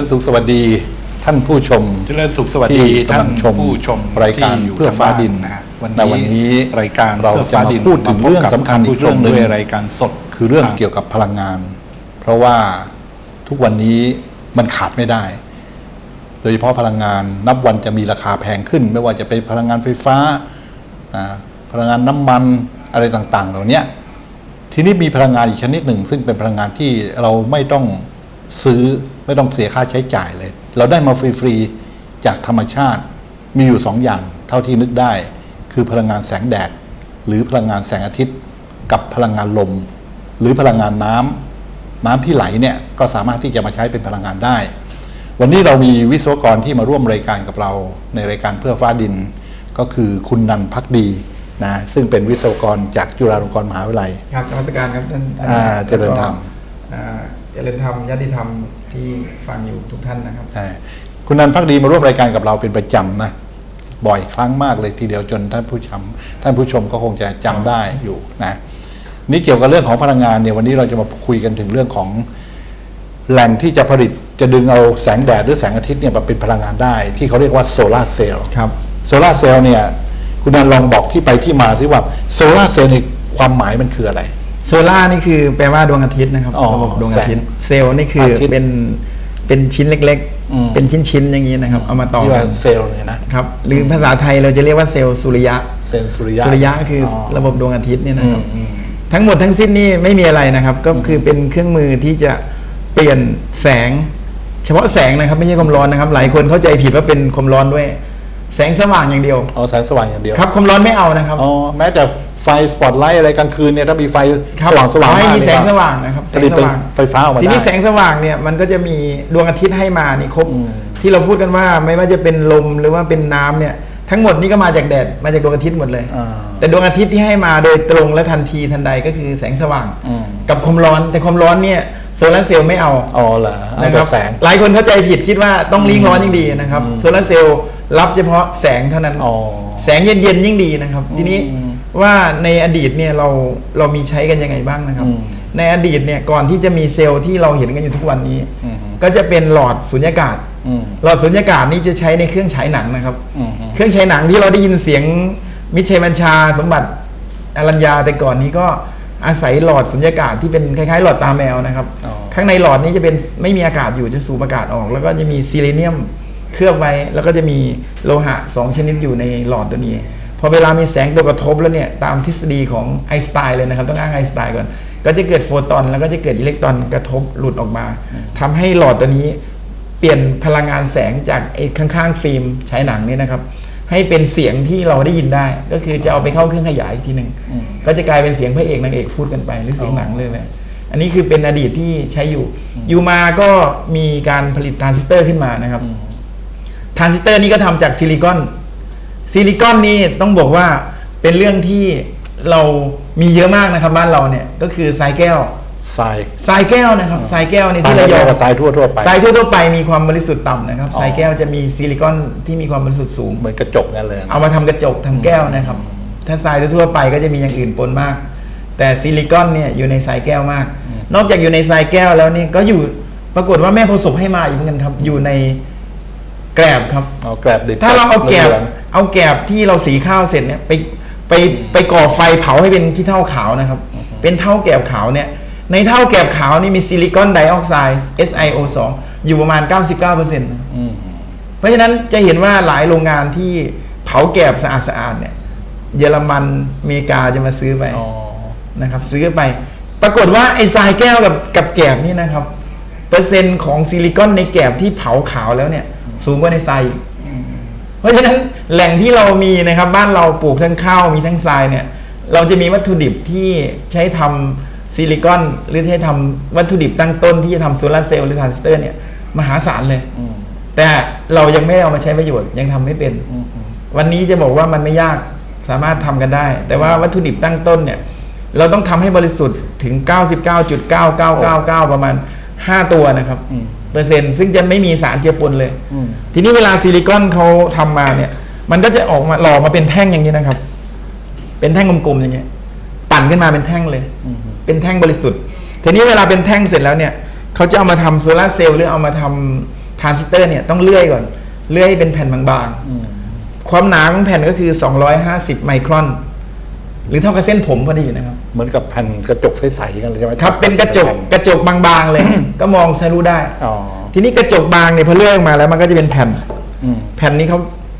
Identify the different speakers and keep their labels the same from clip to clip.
Speaker 1: ริญสุขสวัสดีท่านผู้ชม
Speaker 2: เจริญสุขสวัสดี
Speaker 1: ที่
Speaker 2: ท่าน
Speaker 1: กำลังชม
Speaker 2: ผู้ชม
Speaker 1: รายการ
Speaker 2: ที่อยู่
Speaker 1: เพื่อฟ้าดิน
Speaker 2: ทงบ้นะฮะวัน
Speaker 1: ในวันนี้
Speaker 2: นี้รายการ
Speaker 1: เรา
Speaker 2: พื่อ
Speaker 1: จะ
Speaker 2: ฟ้
Speaker 1: มา
Speaker 2: ดิน
Speaker 1: พูดถึงา
Speaker 2: พบ
Speaker 1: เรื่อง
Speaker 2: กับ
Speaker 1: สำคัญ
Speaker 2: ท่าน
Speaker 1: อี
Speaker 2: ผู้
Speaker 1: ก
Speaker 2: ช
Speaker 1: เรื่อง
Speaker 2: ม
Speaker 1: หนึ่ง
Speaker 2: ด้วยรายการสด
Speaker 1: คือเรื่อง
Speaker 2: ครับ
Speaker 1: เกี่ยวกับพลังงาน เพราะว่าทุกวันนี้มันขาดไม่ได้ โดยเฉพาะพลังงานนับวันจะมีราคาแพงขึ้น ไม่ว่าจะเป็นพลังงานไฟฟ้านะพลังงานน้ำมันอะไรต่าง ๆ เหล่าเนี้ยทีนี้มีพลังงานอีกชนิดหนึ่ง ซึ่งเป็นพลังงานที่เราไม่ต้อง ซื้อไม่ต้องเสียค่าใช้จ่ายเลย เราได้มาฟรีๆจากธรรมชาติมีอยู่สองอย่างเท่าที่นึกได้ คือพลังงานแสงแดด หรือพลังงานแสงอาทิตย์ กับพลังงานลม หรือพลังงานน้ำน้ำที่ไหลเนี่ยก็สามารถที่จะมาใช้เป็นพลังงานได้ วันนี้เรามีวิศวกรที่มาร่วมรายการกับเราในรายการเพื่อฟ้าดิน ก็คือคุณนันพักดีนะซึ่งเป็นวิศวกรจากจุฬาลงกรณ์มหาวิทยาลัย
Speaker 3: ครับนมัสการครับท่าน
Speaker 1: อ่าเจริญธรรม
Speaker 3: อ่า เจริญธรรมญาติธรรมที่ฟังอยู่ทุกท่านนะครับ
Speaker 1: ใช่คุณนันพักดีมาร่วมรายการกับเราเป็นประจำนะบ่อยครั้งมากเลยทีเดียวจนท่านผู้ชมท่านผู้ชมก็คงจะจำได้อยู่นะนี่เกี่ยวกับเรื่องของพลังงานเนี่ยวันนี้เราจะมาคุยกันถึงเรื่องของแหล่งที่จะผลิตจะดึงเอาแสงแดดหรือแสงอาทิตย์เนี่ยมาเป็นพลังงานได้ ที่เขาเรียกว่าโซลาร์เซลล์
Speaker 3: ครับ
Speaker 1: โซลาร์เซลล์เนี่ยคุณนันลองบอกที่ไปที่มาซิว่าโซลาร์เซลล์ในความหมายมันคืออะไร
Speaker 3: โซล่านี่คือแปลว่าดวงอาทิตย์นะครับ
Speaker 1: อ๋อ
Speaker 3: ระบบดวงอาทิตย์ เซลล์นี่คือ
Speaker 1: อาทิตย์
Speaker 3: เป็นเป็นชิ้นเล็ก
Speaker 1: อืม
Speaker 3: ๆ เป็นชิ้นๆอย่างนี้นะครับ เอามาต่อ
Speaker 1: ที่
Speaker 3: กั
Speaker 1: ว่านเซลล์เนี่ยนะครับ
Speaker 3: หรือภาษาไทยเราจะเรียกว่าเซลล์สุริยะ
Speaker 1: เซลล์สุริยะ
Speaker 3: สุริยะคืออระบบดวงอาทิตย์เนี่ย
Speaker 1: อื
Speaker 3: นะครับ
Speaker 1: มอืม
Speaker 3: ทั้งหมดทั้งสิ้นนี่ไม่มีอะไรนะครับ ก็คือเป็นเครื่องมือที่จะเปลี่ยนแสง เฉพาะแสงนะครับ ไม่ใช่ความร้อนนะครับ หลายคนเข้าใจผิดว่าเป็นความร้อนด้วย แสงสว่างอย่างเดียว
Speaker 1: เอาแสงสว่างอย่างเดียว
Speaker 3: ครับความร้อนไม่เอานะครับ
Speaker 1: อ๋อแม้แต่ ไฟสปอตไลท์อะไรกลางคืนเนี่ยถ้ามีไฟ
Speaker 3: ครับ
Speaker 1: สว่างสว่าง
Speaker 3: ให้
Speaker 1: มาก
Speaker 3: มี
Speaker 1: เนี่ย
Speaker 3: แสง
Speaker 1: ก็
Speaker 3: สว่างนะครับ
Speaker 1: ผลิตเป็นไฟฟ้าออกมา
Speaker 3: ทีนี้
Speaker 1: ได้
Speaker 3: แสงสว่างเนี่ยมันก็จะมีดวงอาทิตย์ให้มานี่ครบ
Speaker 1: อืม
Speaker 3: ที่เราพูดกันว่าไม่ว่าจะเป็นลมหรือว่าเป็นน้ำเนี่ยทั้งหมดนี่ก็มาจากแดดมาจากดวงอาทิตย์หมดเลย
Speaker 1: อ่า
Speaker 3: แต่ดวงอาทิตย์ที่ให้มาโดยตรงและทันทีทันใดก็คือแสงสว่าง
Speaker 1: อืม
Speaker 3: กับความร้อนแต่ความร้อนเนี่ยโซลาร์เซลล์ไม่เอา
Speaker 1: อ๋อเหรอเอา
Speaker 3: นะค
Speaker 1: แต่
Speaker 3: รับ
Speaker 1: แสง
Speaker 3: หลายคนเข้าใจผิดคิดว่าต้องลิงร้อนยิ่งดีนะครับ
Speaker 1: อืม
Speaker 3: โซลาร์เซลล์รับเฉพาะแสงเท่านั้น
Speaker 1: อ๋อ
Speaker 3: แสงเย็นๆยิ่งดีนะครับ ทีนี้
Speaker 1: อืม
Speaker 3: ว่าในอดีตเนี่ยเราเรามีใช้กันยังไงบ้างนะครับ
Speaker 1: อืม
Speaker 3: ในอดีตเนี่ยก่อนที่จะมีเซลล์ที่เราเห็นกันอยู่ทุกวันนี้
Speaker 1: อืม
Speaker 3: ก็จะเป็นหลอดสุญญากาศ
Speaker 1: อืม
Speaker 3: หลอดสุญญากาศนี่จะใช้ในเครื่องฉายหนังนะครับ
Speaker 1: อืม
Speaker 3: เครื่องฉายหนังที่เราได้ยินเสียงมิตรชัยบัญชา สมบัติอรัญญาแต่ก่อนนี้ก็อาศัยหลอดสุญญากาศที่เป็นคล้ายๆ หลอดตาแมวนะครับ
Speaker 1: อ๋อ
Speaker 3: ข้างในหลอดนี้จะเป็นไม่มีอากาศอยู่จะสูบอากาศออก แล้วก็จะมีซีเลเนียมเคลือบไว้แล้วก็จะมีโลหะสองชนิดอยู่ในหลอดตัวนี้ พอเวลามีแสงตัวกระทบแล้วเนี่ยตามทฤษฎีของไอน์สไตน์เลยนะครับ ต้องอ้างไอน์สไตน์ก่อน ก็จะเกิดโฟตอนแล้วก็จะเกิดอิเล็กตรอนกระทบหลุดออกมาทำให้หลอดตัวนี้เปลี่ยนพลังงานแสงจากไอ้ข้างๆฟิล์มฉายหนังเนี่ยนะครับให้เป็นเสียงที่เราได้ยินได้ ก็คือจะเอาไปเข้าเครื่องขยายอีกทีหนึ่งก็จะกลายเป็นเสียงพระเอกนางเอกพูดกันไป หรือเสียงหนังเลยแหละอันนี้คือเป็นอดีตที่ใช้อยู่ อยู่มาก็มีการผลิตทรานซิสเตอร์ขึ้นมานะครับทรานซิสเตอร์นี้ก็ทำจากซิลิคอน ซิลิคอนนี่ต้องบอกว่าเป็นเรื่องที่เรามีเยอะมากนะครับบ้านเราเนี่ยก็คือทรายแก้ว
Speaker 1: ทราย
Speaker 3: ทรายแก้วนะครับทรายแก้วนี่
Speaker 1: ต่าง
Speaker 3: ที่
Speaker 1: กั
Speaker 3: ระ
Speaker 1: น
Speaker 3: ยอง
Speaker 1: กับทรายทั่วๆไป
Speaker 3: ทรายทั่วๆไปมีความบริสุทธิ์ต่ำนะครับ
Speaker 1: อ๋อ
Speaker 3: ทรายแก้วจะมีซิลิคอนที่มีความบริสุทธิ์สูง
Speaker 1: เหมือนกระจกนั่นเลยนะ
Speaker 3: เอามาทำกระจกทำแก้วนะครับ ถ้าทรายทั่วๆไปก็จะมีอย่างอื่นปนมาก แต่ซิลิคอนเนี่ยอยู่ในทรายแก้วมาก นอกจากอยู่ในทรายแก้วแล้วนี่ก็อยู่ปรากฏว่าแม่โพธิ์ศพให้มาอีกเหมือนกันครับอยู่ใน แกลบครับ
Speaker 1: เอาแกลบดิบ
Speaker 3: ถ้าเราเอาแกลบ
Speaker 1: หลือง
Speaker 3: เอาแกลบที่เราสีข้าวเสร็จเนี่ยไปไปไปก่อไฟเผาให้เป็นที่เท่าขาวนะครับ เป็นเท่าแกลบขาวเนี่ยในเท่าแกลบขาวนี่มีซิลิคอนไดออกไซด์ SiO2 อยู่ประมาณ 99%นะ
Speaker 1: อืม
Speaker 3: เพราะฉะนั้นจะเห็นว่าหลายโรงงานที่เผาแกบสะอาดสะอาดๆเนี่ย เยอรมันอเมริกาจะมาซื้อไป
Speaker 1: อ๋อ
Speaker 3: นะครับ ซื้อไป ปรากฏว่าไอ้ทรายแก้วกับกับแกบนี่นะครับ เปอร์เซ็นต์ของซิลิคอนในแกบที่เผาขาวแล้วเนี่ย สูงกว่าในทรายอีกเพราะฉะนั้นแหล่งที่เรามีนะครับ บ้านเราปลูกทั้งข้าวมีทั้งทรายเนี่ย เราจะมีวัตถุดิบที่ใช้ทำซิลิคอนหรือใช้ทำวัตถุดิบตั้งต้นที่จะทำโซลาร์เซลล์หรือทรานซิสเตอร์เนี่ยมหาศาลเลย
Speaker 1: อืม
Speaker 3: แต่เรายังไม่ได้เอามาใช้ประโยชน์ยังทำไม่เป็น
Speaker 1: อืมอืม
Speaker 3: วันนี้จะบอกว่ามันไม่ยากสามารถทำกันได้ แต่ว่าวัตถุดิบตั้งต้นเนี่ย เราต้องทำให้บริสุทธิ์ถึง 99.9999 ประมาณ 5 ตัวนะครับ
Speaker 1: อืม
Speaker 3: เปอร์เซ็นต์ซึ่งจะไม่มีสารเจือปนเลย
Speaker 1: อืม
Speaker 3: ทีนี้เวลาซิลิคอนเขาทำมาเนี่ย มันก็จะออกมาหล่อมาเป็นแท่งอย่างนี้นะครับ เป็นแท่งกลมๆอย่างเงี้ย ปั่นขึ้นมาเป็นแท่งเลย
Speaker 1: อืม
Speaker 3: เป็นแท่งบริสุทธิ์ ทีนี้เวลาเป็นแท่งเสร็จแล้วเนี่ยเขาจะเอามาทำโซลาร์เซลล์หรือเอามาทำทรานซิสเตอร์เนี่ยต้องเลื่อยก่อน เลื่อยให้เป็นแผ่นบาง
Speaker 1: อืม
Speaker 3: ๆ ความหนาของแผ่นก็คือ 250 ไมครอน หรือเท่ากับเส้นผมพอดีนะครับ
Speaker 1: เหมือนกับแผ่นกระจกใสๆกันเลยใช่ไหม
Speaker 3: ครับเป็นกระจกกระจกบางๆเลย ก็มองทะลุได้
Speaker 1: อ๋อ
Speaker 3: ทีนี้กระจกบางเนี่ยพอเลื่อยออกมาแล้วมันก็จะเป็นแผ่น
Speaker 1: อืม
Speaker 3: แผ่นนี้เขา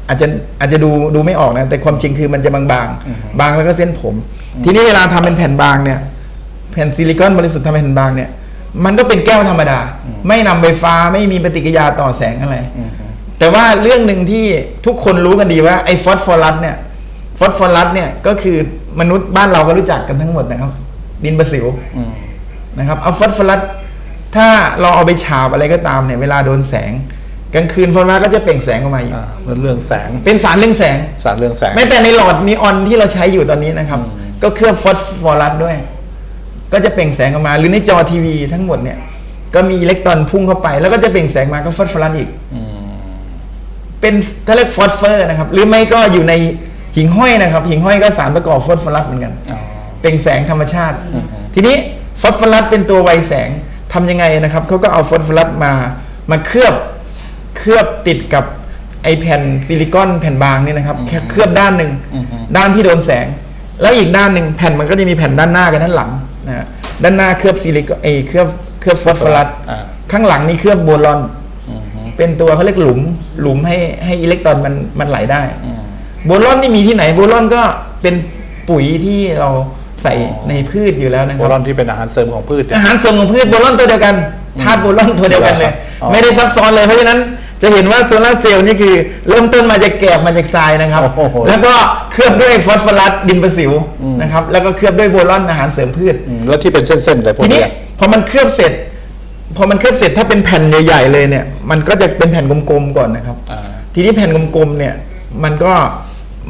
Speaker 3: อาจจะอาจจะดูดูไม่ออกนะ แต่ความจริงคือมันจะบาง
Speaker 1: อือฮึ
Speaker 3: ๆบางแล้วก็เส้นผม ทีนี้เวลาทำเป็นแผ่นบางเนี่ย แผ่นซิลิคอนบริสุทธิ์ทำเป็นแผ่นบางเนี่ย มันก็เป็นแก้วธรรมดา ไม่นำไฟฟ้าไม่มีปฏิกิริยาต่อแสงอะไร
Speaker 1: อืม
Speaker 3: แต่ว่าเรื่องหนึ่งที่ทุกคนรู้กันดีว่าไอ้ฟอสฟอรัสเนี่ยฟอสฟอรัสเนี่ยก็คือ มนุษย์บ้านเราก็รู้จักกันทั้งหมดนะครับ ดินประสิว
Speaker 1: อืม
Speaker 3: นะครับเอาฟอสฟอรัสถ้าเราเอาไปฉาบอะไรก็ตามเนี่ยเวลาโดนแสง กลางคืนฟอสฟอรัสก็จะเปล่งแสงออกมาอีก
Speaker 1: อ่าเหมือนเรื่องแสง
Speaker 3: เป็นสารเรื่องแสง
Speaker 1: สารเรื่องแสง
Speaker 3: แม้แต่ในหลอดนีออนที่เราใช้อยู่ตอนนี้นะครับ
Speaker 1: อืม
Speaker 3: ก็เคลือบฟอสฟอรัสด้วย ก็จะเปล่งแสงออกมา หรือในจอทีวีทั้งหมดเนี่ย ก็มีอิเล็กตรอนพุ่งเข้าไป แล้วก็จะเปล่งแสงมาก็ฟอสฟอรัสอีก
Speaker 1: อืม
Speaker 3: เป็นเขาเรียกฟอสเฟอร์นะครับ หรือไม่ก็อยู่ใน หิ่งห้อยนะครับ หิ่งห้อยก็สารประกอบฟอสฟอรัสเหมือนกัน
Speaker 1: อ๋อ
Speaker 3: เปล่งแสงธรรมชาติ
Speaker 1: อืม
Speaker 3: ทีนี้ฟอสฟอรัสเป็นตัวไวแสงทำยังไงนะครับเขาก็เอาฟอสฟอรัสมามาเคลือบเคลือบติดกับไอแผ่นซิลิคอนแผ่นบางนี่นะครับแค่เคลือบด้านหนึ่ง
Speaker 1: อืมอืม
Speaker 3: ด้านที่โดนแสง แล้วอีกด้านหนึ่งแผ่นมันก็จะมีแผ่นด้านหน้ากับด้านหลังนะฮะด้านหน้าเคลือบซิลิคอนเอยเคลือบเคลือบฟอสฟอรัส
Speaker 1: อ่า
Speaker 3: ข้างหลังนี่เคลือบโบรอน
Speaker 1: อืม
Speaker 3: เป็นตัวเขาเรียกหลุมหลุมให้ให้อิเล็กตรอนมันมันไหลได้
Speaker 1: อืม
Speaker 3: โบรอนนี่มีที่ไหนโบรอนก็เป็นปุ๋ยที่เราใส่
Speaker 1: อ๋อ
Speaker 3: ในพืชอยู่แล้วนะค
Speaker 1: โบ
Speaker 3: รับ
Speaker 1: รอนที่เป็นอาหารเสริมของพืชเนี่ย
Speaker 3: อาหารเสริมของพืชโบรอนตัวเดียวกันธาตุโบรอนตัวเดียวกันเลย
Speaker 1: อ๋อ
Speaker 3: ไม่ได้ซับซ้อนเลยเพราะฉะนั้นจะเห็นว่าโซลาร์เซลล์นี่คือเริ่มต้นมาจากแกบมาจากทรายนะครับ
Speaker 1: โอ้โห
Speaker 3: แล้วก็เคลือบด้วยฟอสฟอรัสดินประสิว
Speaker 1: อืม
Speaker 3: นะครับแล้วก็เคลือบด้วยโบรอนอาหารเสริมพืช
Speaker 1: อืมแล้วที่เป็นเส้นๆเลยพวก
Speaker 3: ทีนี้
Speaker 1: เนี้ย
Speaker 3: พอมันเคลือบเสร็จ พอมันเคลือบเสร็จถ้าเป็นแผ่นใหญ่ๆเลยเนี่ย มันก็จะเป็นแผ่นกลมๆก่อนนะครับ
Speaker 1: อ่า
Speaker 3: ทีนี้แผ่นกลมๆเนี่ย มันก็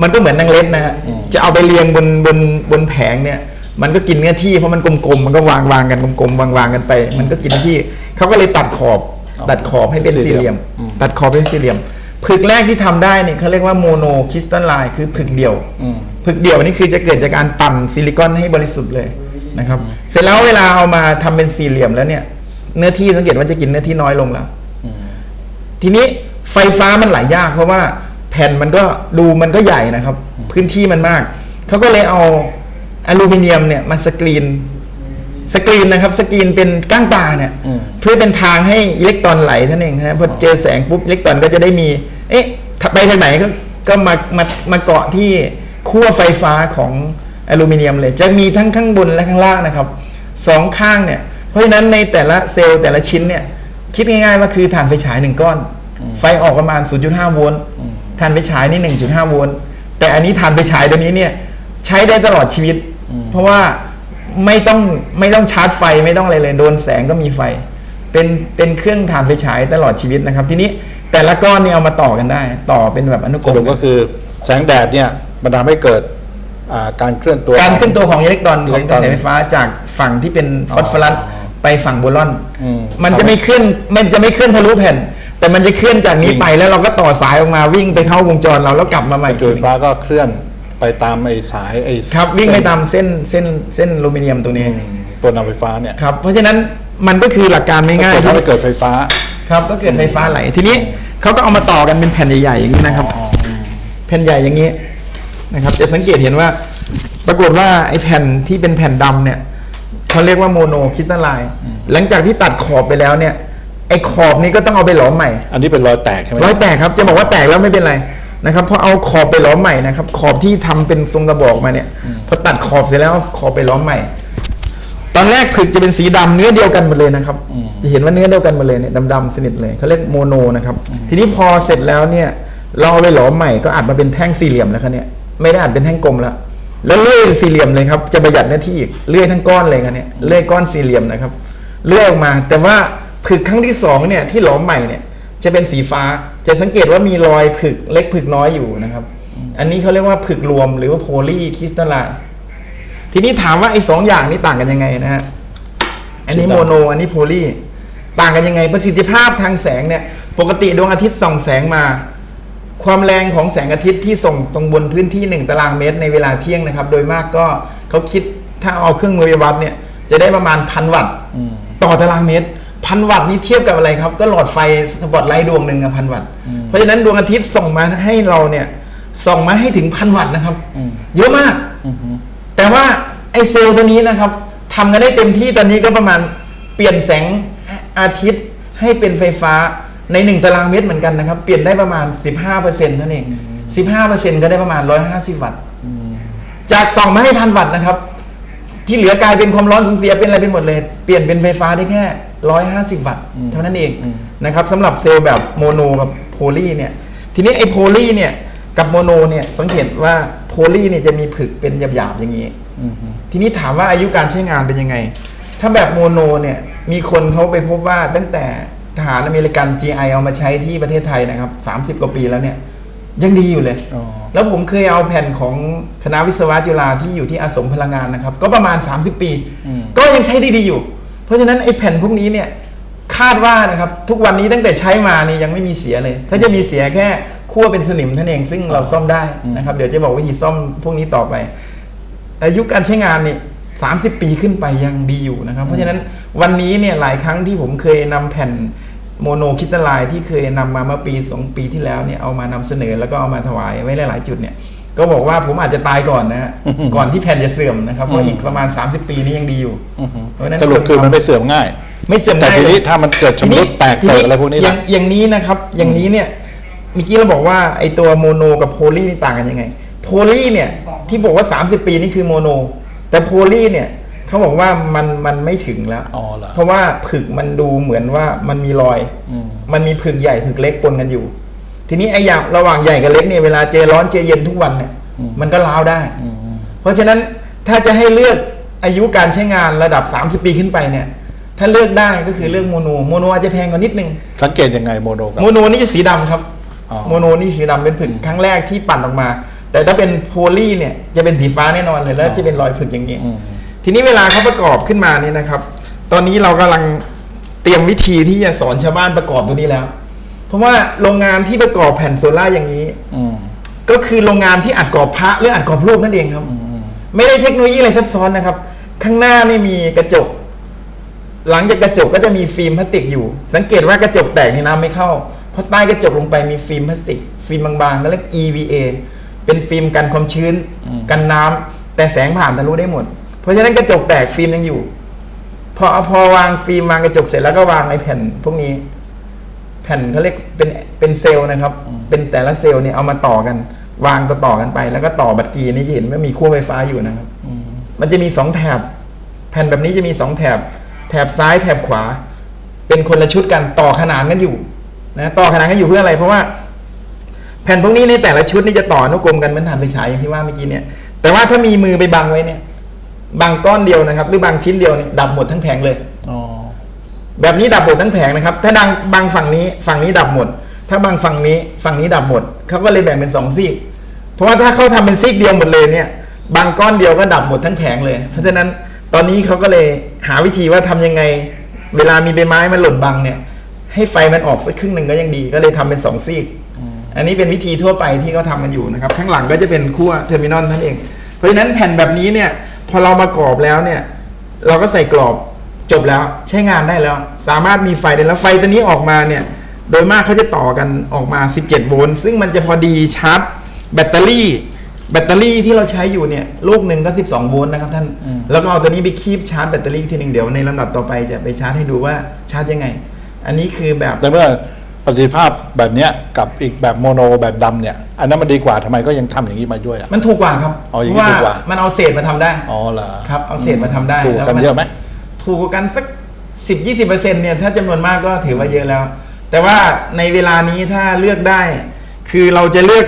Speaker 3: มันก็เหมือนนางเล็ดนะฮะ
Speaker 1: อืม
Speaker 3: จะเอาไปเรียงบนบนบนแผงเนี่ย มันก็กินเนื้อที่เพราะมันกลมๆมันก็วางวางกันกลมๆวางวางกันไป มันก็กินเนื้อที่เขาก็เลยตัดขอบตัดขอบให้เป็นสี่เหลี่ยม ตัดขอบเป็นสี่เหลี่ยมผึกแรกที่ทำได้เนี่ยเขาเรียกว่าโมโนคริสตัลไลน์คือผึกเดี่ยว
Speaker 1: อืม
Speaker 3: ผึกเดี่ยวนี่คือจะเกิดจากการปั่นซิลิคอนให้บริสุทธิ์เลยนะครับ เสร็จแล้วเวลาเอามาทำเป็นสี่เหลี่ยมแล้วเนี่ย เนื้อที่สังเกตว่าจะกินเนื้อที่น้อยลงแล้ว
Speaker 1: อืม
Speaker 3: ทีนี้ไฟฟ้ามันไหลยากเพราะว่า แผ่นมันก็ดูมันก็ใหญ่นะครับ พื้นที่มันมาก เขาก็เลยเอาอลูมิเนียมเนี่ยมาสกรีน สกรีนนะครับ สกรีนเป็นก้างปลาเนี่ย
Speaker 1: อืม
Speaker 3: เพื่อเป็นทางให้อิเล็กตรอนไหลเท่านั้นเองนะพอเจอแสงปุ๊บอิเล็กตรอนก็จะได้มี เอ๊ะถ้าไปทางไหนก็ก็มามามาเกาะที่ขั้วไฟฟ้าของอลูมิเนียมเลย จะมีทั้งข้างบนและข้างล่างนะครับสองข้างเนี่ย เพราะฉะนั้นในแต่ละเซลล์แต่ละชิ้นเนี่ย คิดง่ายๆว่าคือฐานไฟฉายหนึ่งก้อน ไฟออกประมาณ 0.5 โวลต์ ฐานไฟฉายนี่1.5โวลต์แต่อันนี้ฐานไฟฉายตัวนี้เนี่ยใช้ได้ตลอดชีวิต เพราะว่าไม่ต้องไม่ต้องชาร์จไฟไม่ต้องอะไรเลยโดนแสงก็มีไฟ เป็นเป็นเครื่องถ่านไฟฉายตลอดชีวิตนะครับ ทีนี้แต่ละก้อนเนี่ยเอามาต่อกันได้ ต่อเป็นแบบอนุก
Speaker 1: ส
Speaker 3: ร
Speaker 1: รุป
Speaker 3: ม
Speaker 1: ก็คือแสงแดดเนี่ยมันทำให้เกิดอ่าการเคลื่อนตัว
Speaker 3: การขึ้นตัวของอิเล็กตรอน
Speaker 1: อิ
Speaker 3: ข
Speaker 1: เล็
Speaker 3: อง
Speaker 1: ก
Speaker 3: ก
Speaker 1: ตร
Speaker 3: ระ
Speaker 1: อน
Speaker 3: แสไฟฟ้าจากฝั่งที่เป็นฟอสฟอรัส
Speaker 1: อ๋อ
Speaker 3: ไปฝั่งโบรอน
Speaker 1: อืม
Speaker 3: มันจะไม่เคลื่อนมันจะไม่เคลื่อนทะลุแผ่น แต่มันจะเคลื่อนจากนี้
Speaker 1: วิ่ง
Speaker 3: ไปแล้วเราก็ต่อสายออกมาวิ่งไปเข้าวงจรเราแล้วกลับมาใหม่
Speaker 1: จุดไฟฟ้าก็เคลื่อนไปตามไอ้สายไอ้
Speaker 3: ครับ วิ่งไป
Speaker 1: เส้น
Speaker 3: ตามเส้นเส้นเส้นอลูมิเนียมตัวนี้
Speaker 1: อืมตัวนำไฟฟ้าเนี่ย
Speaker 3: ครับเพราะฉะนั้นมันก็คือหลักการง่ายๆ
Speaker 1: ทำ
Speaker 3: ที่
Speaker 1: ให้เกิดไฟฟ้า
Speaker 3: ครับก็เกิดไฟฟ้าไหลทีนี้เขาก็เอามาต่อกันเป็นแผ่นใหญ่ๆอย่างนี้นะครับ
Speaker 1: อ๋ออืม
Speaker 3: แผ่นใหญ่อย่างนี้นะครับ จะสังเกตเห็นว่า ปรากฏว่าไอ้แผ่นที่เป็นแผ่นดำเนี่ยเขาเรียกว่าโมโนคริสตัลไลน์หลังจากที่ตัดขอบไปแล้วเนี่ย ไอ้ขอบนี้ก็ต้องเอาไปหลอมใหม่
Speaker 1: อันนี้เป็นรอยแตกใช่ไหม
Speaker 3: ร้อยแตกครับจะบอกว่าแตกแล้วไม่เป็นไรนะครับพอเอาขอบไปหล้อมใหม่นะครับ ขอบที่ทำเป็นทรงกระบอกมาเนี่ยพอตัดขอบเสร็จแล้วเอาขอบไปหล้อมใหม่ ตอนแรกผึกจะเป็นสีดำเนื้อเดียวกันหมดเลยนะครับ จะเห็นว่าเนื้อเดียวกันหมดเลยเนี่ยดำๆสนิทเลยเขาเรียกโมโนนะครับ ทีนี้พอเสร็จแล้วเนี่ย เราเอาไปหลอมใหม่ก็อัดมาเป็นแท่งสี่เหลี่ยมแล้วครับเนี่ยไม่ได้อัดเป็นแท่งกลมแล้วแล้วเลื่อยสี่เหลี่ยมเลยครับจะประหยัดหน้าที่อีกเลื่อยทั้งก้อนเลยครับเนี่ยเลื่อยก้อนสี่เหลี่ยมนะครับ เลื่อยออกมา แต่ว่า ผึกครั้งที่สองเนี่ยที่หลอมใหม่เนี่ยจะเป็นสีฟ้าจะสังเกตว่ามีรอยผึกเล็กผึกน้อยอยู่นะครับ อันนี้เขาเรียกว่าผึกรวมหรือว่าโพลีคริสตัลไลน์ทีนี้ถามว่าไอ้สองอย่างนี้ต่างกันยังไงนะฮะอันนี้โมโนอันนี้โพลีต่างกันยังไงประสิทธิภาพทางแสงเนี่ย ปกติดวงอาทิตย์ส่องแสงมา ความแรงของแสงอาทิตย์ที่ส่งตรงบนพื้นที่หนึ่งตารางเมตรในเวลาเที่ยงนะครับ โดยมากก็เขาคิดถ้าเอาเครื่องมือไปวัดเนี่ย จะได้ประมาณพันวัตต์
Speaker 1: อืม
Speaker 3: ต่อตารางเมตร พันวัตต์นี่เทียบกับอะไรครับ ก็หลอดไฟสปอตไลท์ดวงหนึ่งอะพันวัตต์
Speaker 1: อืม
Speaker 3: เพราะฉะนั้นดวงอาทิตย์ส่งมาให้เราเนี่ยส่งมาให้ถึงพันวัตต์นะครับ
Speaker 1: อืม
Speaker 3: เยอะมาก
Speaker 1: อือฮึ
Speaker 3: แต่ว่าไอเซลล์ตัวนี้นะครับทำกันได้เต็มที่ตอนนี้ก็ประมาณเปลี่ยนแสงอาทิตย์ให้เป็นไฟฟ้าในหนึ่งตารางเมตรเหมือนกันนะครับ เปลี่ยนได้ประมาณ 15%เท่านั้นเอง 15%ก็ได้ประมาณ 150 วัตต์
Speaker 1: อืม
Speaker 3: จากส่องมาให้พันวัตต์นะครับ ที่เหลือกลายเป็นความร้อนสูญเสียเป็นอะไรไปหมดเลย เปลี่ยนเป็นไฟฟ้าได้แค่ 150 วัตต์
Speaker 1: อืม
Speaker 3: เท่านั้นเอง
Speaker 1: อืม
Speaker 3: นะครับสำหรับเซลล์แบบโมโนกับโพลีเนี่ยทีนี้ไอ้โพลีเนี่ยกับโมโนเนี่ยสังเกตว่าโพลีเนี่ยจะมีผึกเป็นหยาบๆอย่างนี้
Speaker 1: อืมฮึ
Speaker 3: ทีนี้ถามว่าอายุการใช้งานเป็นยังไง ถ้าแบบโมโนเนี่ยมีคนเขาไปพบว่าตั้งแต่ทหารอเมริกัน GI เอามาใช้ที่ประเทศไทยนะครับ 30 กว่าปีแล้วเนี่ยยังดีอยู่เลย
Speaker 1: อ๋อ
Speaker 3: แล้วผมเคยเอาแผ่นของคณะวิศวะจุฬาที่อยู่ที่อาสมพลังงานนะครับ ก็ประมาณ 30 ปี
Speaker 1: อืม
Speaker 3: ก็ยังใช้ได้ดีอยู่เพ ราะฉะนั้นไอ้แผ่นพวกนี้เนี่ยคาดว่านะครับทุกวันนี้ตั้งแต่ใช้มานี่ยังไม่มีเสียเลย ถ้าจะมีเสียแค่คั่วเป็นสนิมท่านเองซึ่งเราซ่อมได้นะครับ เดี๋ยวจะบอกวิธีซ่อมพวกนี้ต่อไป อายุการใช้งานเนี่ยสาปีขึ้นไปยังดีอยู่นะครับ เพราะฉะนั้นวันนี้เนี่ยหลายครั้งที่ผมเคยนำแผ่นโมโนคิสตัลไลที่เคยนำมาเมื่อปีสองปีที่แล้วเนี่ยเอามานำเสนอแล้วก็เอามาถวายไว้หลาย ๆ จุดเนี่ย ก็บอกว่าผมอาจจะตายก่อนนะฮะก่อนที่แผ่นจะเสื่อมนะครับเพราะอีกประมาณ 30 ปีนี้ยังดีอยู่
Speaker 1: อือฮึ
Speaker 3: เพราะฉะนั้น
Speaker 1: สรุปคือมันไม่เสื่อมง่าย
Speaker 3: ไม่เสื่อม
Speaker 1: แต่
Speaker 3: ง่าย
Speaker 1: ที
Speaker 3: เล
Speaker 1: นี้
Speaker 3: ย
Speaker 1: ถ้ามันเกิดชำรุดแตก
Speaker 3: ที
Speaker 1: เตอะอะไรพวกนี้
Speaker 3: อย่า
Speaker 1: ล่ะ
Speaker 3: งอย่างนี้นะครับ อย่างนี้เนี่ยเมื่อกี้เราบอกว่าไอตัวโมโนกับโพลีนี่ต่างกันยังไง โพลีเนี่ยที่บอกว่า 30 ปีนี่คือโมโน แต่โพลีเนี่ยเขาบอกว่ามันมันไม่ถึงแล้ว
Speaker 1: อ๋อเหรอ
Speaker 3: เพราะว่าผึกมันดูเหมือนว่ามันมีรอย
Speaker 1: อืม
Speaker 3: มันมีผึกใหญ่ผึกเล็กปนกันอยู่ ทีนี้ไอ้อย่างระหว่างใหญ่กับเล็กเนี่ยเวลาเจอร้อนเจอเย็นทุกวันเนี่ย
Speaker 1: อืม
Speaker 3: มันก็ร้าวได้
Speaker 1: อืมอืม
Speaker 3: เพราะฉะนั้นถ้าจะให้เลือกอายุการใช้งานระดับ 30 ปีขึ้นไปเนี่ย ถ้าเลือกได้ก็คือเลือกโมโนโมโนอาจจะแพงกว่านิดนึง
Speaker 1: สังเกตยังไงโมโนกับ
Speaker 3: โมโนนี่จะสีดำครับ
Speaker 1: อ๋อ
Speaker 3: โมโนนี่สีดำเป็นผึกครั้งแรกที่ปั่นออกมา แต่ถ้าเป็นโพลีเนี่ยจะเป็นสีฟ้าแน่นอนเลยแล้วจะเป็นรอยผึกอย่างนี้
Speaker 1: อืม
Speaker 3: ทีนี้เวลาเขาประกอบขึ้นมาเนี่ยนะครับ ตอนนี้เรากำลังเตรียมวิธีที่จะสอนชาวบ้านประกอบตัวนี้แล้ว เพราะว่าโรงงานที่ประกอบแผ่นโซล่าร์อย่างนี้
Speaker 1: อืม
Speaker 3: ก็คือโรงงานที่อัดกรอบพระหรืออัดกรอบรูปนั่นเองครับ
Speaker 1: อืมอืม
Speaker 3: ไม่ได้เทคโนโลยีอะไรซับซ้อนนะครับ ข้างหน้าไม่มีกระจก หลังจากกระจกก็จะมีฟิล์มพลาสติกอยู่ สังเกตว่ากระจกแตกในน้ำไม่เข้า เพราะใต้กระจกลงไปมีฟิล์มพลาสติก ฟิล์มบางๆก็เรียก EVA เป็นฟิล์มกันความชื้น กันน้ำแต่แสงผ่านทะลุได้หมด เพราะฉะนั้นกระจกแตกฟิล์มยังอยู่ พอพอวางฟิล์มวางกระจกเสร็จแล้วก็วางไอ้แผ่นพวกนี้แผ่นเขาเรียกเป็นเป็นเซลล์นะครับ เป็นแต่ละเซลล์เนี่ยเอามาต่อกัน วางต่อต่อๆกันไป แล้วก็ต่อบัตรกีนี่จะเห็นว่ามีขั้วไฟฟ้าอยู่นะครับ
Speaker 1: อืม
Speaker 3: มันจะมีสองแถบ แผ่นแบบนี้จะมีสองแถบ แถบซ้ายแถบขวา เป็นคนละชุดกันต่อขนานกันอยู่นะต่อขนานกันอยู่เพื่ออะไร เพราะว่า แผ่นพวกนี้ในแต่ละชุดนี่จะต่ออนุกรมกันเหมือนฐานไฟฉายอย่างที่ว่าเมื่อกี้เนี่ย แต่ว่าถ้ามีมือไปบังไว้เนี่ยบางก้อนเดียวนะครับ หรือบางชิ้นเดียวเนี่ยดับหมดทั้งแผงเลย
Speaker 1: อ๋อ
Speaker 3: แบบนี้ดับหมดทั้งแผงนะครับ ถ้าดังบางฝั่งนี้ฝั่งนี้ดับหมด ถ้าบางฝั่งนี้ฝั่งนี้ดับหมดเขาก็เลยแบ่งเป็นสองซีก เพราะว่าถ้าเขาทำเป็นซีกเดียวหมดเลยเนี่ย บางก้อนเดียวก็ดับหมดทั้งแผงเลย เพราะฉะนั้นตอนนี้เขาก็เลยหาวิธีว่าทำยังไง เวลามีใบไม้มันหล่นบังเนี่ย ให้ไฟมันออกสักครึ่งหนึ่งก็ยังดี ก็เลยทำเป็นสองซีก อันนี้เป็นวิธีทั่วไปที่เขาทำกันอยู่นะครับ ข้างหลังก็จะเป็นขั้วเทอร์มินอลนั่นเอง เพราะฉะนั้นแผ่นแบบนี้เนี่ย พอเรามากรอบแล้วเนี่ย เราก็ใส่กรอบ จบแล้วใช้งานได้แล้ว สามารถมีไฟได้แล้วไฟตัวนี้ออกมาเนี่ย โดยมากเขาจะต่อกันออกมา 17 โวลต์ซึ่งมันจะพอดีชาร์จแบตเตอรี่ แบตเตอรี่ที่เราใช้อยู่เนี่ย ลูกหนึ่งก็ 12 โวลต์นะครับท่าน
Speaker 1: อืม
Speaker 3: แล้วก็เอาตัวนี้ไปคีบชาร์จแบตเตอรี่ทีหนึ่งเดี๋ยวในลำดับต่อไปจะไปชาร์จให้ดูว่าชาร์จยังไง อันนี้คือแบบ
Speaker 1: แต่เมื่อประสิทธิภาพแบบเนี้ยกับอีกแบบโมโนแบบดำเนี่ย อันนั้นมันดีกว่าทำไมก็ยังทำอย่างนี้มาด้วยอะ
Speaker 3: มันถูกกว่าครับ
Speaker 1: อ๋ออย่าง
Speaker 3: เพ
Speaker 1: นี้
Speaker 3: ราะ
Speaker 1: ถูกกว่า
Speaker 3: มันเอาเศษมาทำได้
Speaker 1: อ๋อเหรอ
Speaker 3: ครับเอาเศษมาทำได้
Speaker 1: ถูก
Speaker 3: แล้ว
Speaker 1: กัน
Speaker 3: มัน
Speaker 1: เยอะไหม
Speaker 3: ถูกกว่ากันสักสิบยี่สิบเปอร์เซ็นเนี่ยถ้าจำนวนมากก็ถือว่าเยอะแล้ว แต่ว่าในเวลานี้ถ้าเลือกได้ คือเราจะเลือก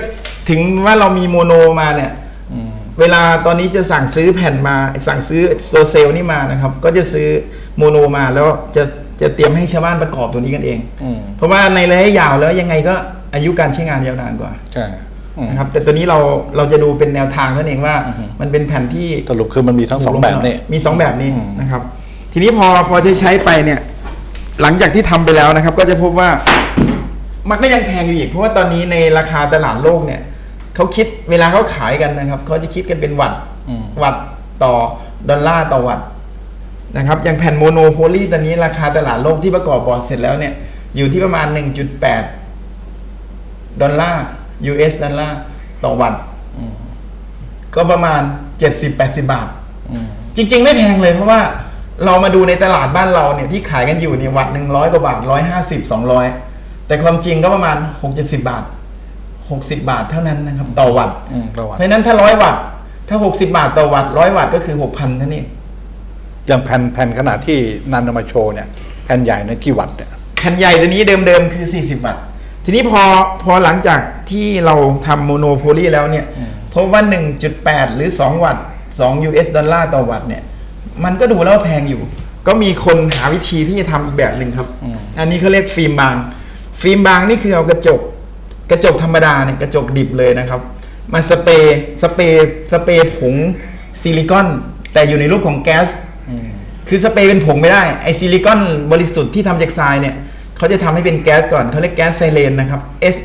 Speaker 3: ถึงว่าเรามีโมโนมาเนี่ย
Speaker 1: อืม
Speaker 3: เวลาตอนนี้จะสั่งซื้อแผ่นมาสั่งซื้อโซเซลนี่มานะครับ ก็จะซื้อโมโนมาแล้วจะจะเตรียมให้ชาวบ้านประกอบตัวนี้กันเอง
Speaker 1: อืม
Speaker 3: เพราะว่าในระยะยาวแล้วยังไงก็อายุการใช้งานยาวนานกว่า
Speaker 1: ใช่อืม
Speaker 3: นะครับแต่ตัวนี้เราเราจะดูเป็นแนวทางนั่นเองว่า
Speaker 1: อือฮึ
Speaker 3: มันเป็นแผ่นที่
Speaker 1: สรุปคือมันมีทั้งสองแบบนี่
Speaker 3: มีสองแบบนี้
Speaker 1: อืม
Speaker 3: นะครับ ทีนี้พอพอใช้ใช้ไปเนี่ย หลังจากที่ทำไปแล้วนะครับ ก็จะพบว่ามันก็ยังแพงอยู่อีก เพราะว่าตอนนี้ในราคาตลาดโลกเนี่ยเขาคิดเวลาเขาขายกันนะครับเขาจะคิดกันเป็นวัตต์
Speaker 1: อืม
Speaker 3: วัตต์ต่อดอลลาร์ต่อวัตต์นะครับอย่างแผ่นโมโนโพลีตอนนี้ราคาตลาดโลกที่ประกอบบอร์ดเสร็จแล้วเนี่ยอยู่ที่ประมาณ 1.8 ดอลลาร์ US ดอลลาร์ต่อวัตต์
Speaker 1: อืม
Speaker 3: ก็ประมาณ 70-80 บาท
Speaker 1: อืม
Speaker 3: จริง ๆ ไม่แพงเลยเพราะว่า เรามาดูในตลาดบ้านเราเนี่ยที่ขายกันอยู่เนี่ยวัตต์หนึ่งร้อยกว่าบาทร้อยห้าสิบสองร้อยแต่ความจริงก็ประมาณหกเจ็ดสิบาทหกสิบาทเท่านั้นนะครับ ต่อวัตต์
Speaker 1: อืมประวัติ
Speaker 3: เพราะฉะนั้นถ้าร้อยวัตต์ถ้าหกสิบาทต่อวัตต์ร้อยวัตต์ก็คือหกพันนั่นเอง
Speaker 1: อย่างแผ่นแผ่นขนาดที่นันเอามาโชว์เนี่ยแผ่นใหญ่เนี่ยกี่วัตต์เนี่ย
Speaker 3: แผ่นใหญ่ตัวนี้เดิมๆคือ40วัตต์ทีนี้พอพอหลังจากที่เราทำโมโนโพลีแล้วเนี่ยพบว่า 1.8 หรือ 2 วัตต์2 US ดอลลาร์ต่อวัตต์เนี่ย มันก็ดูแล้วแพงอยู่ ก็มีคนหาวิธีที่จะทำอีกแบบหนึ่งครับอันนี้เขาเรียกฟิล์มบาง ฟิล์มบางนี่คือเอากระจก กระจกธรรมดาเนี่ยกระจกดิบเลยนะครับ มาสเปรย์สเปรย์สเปรย์ผงซิลิคอน แต่อยู่ในรูปของแก๊ส
Speaker 1: อืม
Speaker 3: คือสเปรย์เป็นผงไม่ได้ไอซิลิคอนบริสุทธิ์ที่ทำจากทรายเนี่ยเขาจะทำให้เป็นแก๊สก่อนเขาเรียกแก๊สไซเลนนะครับ S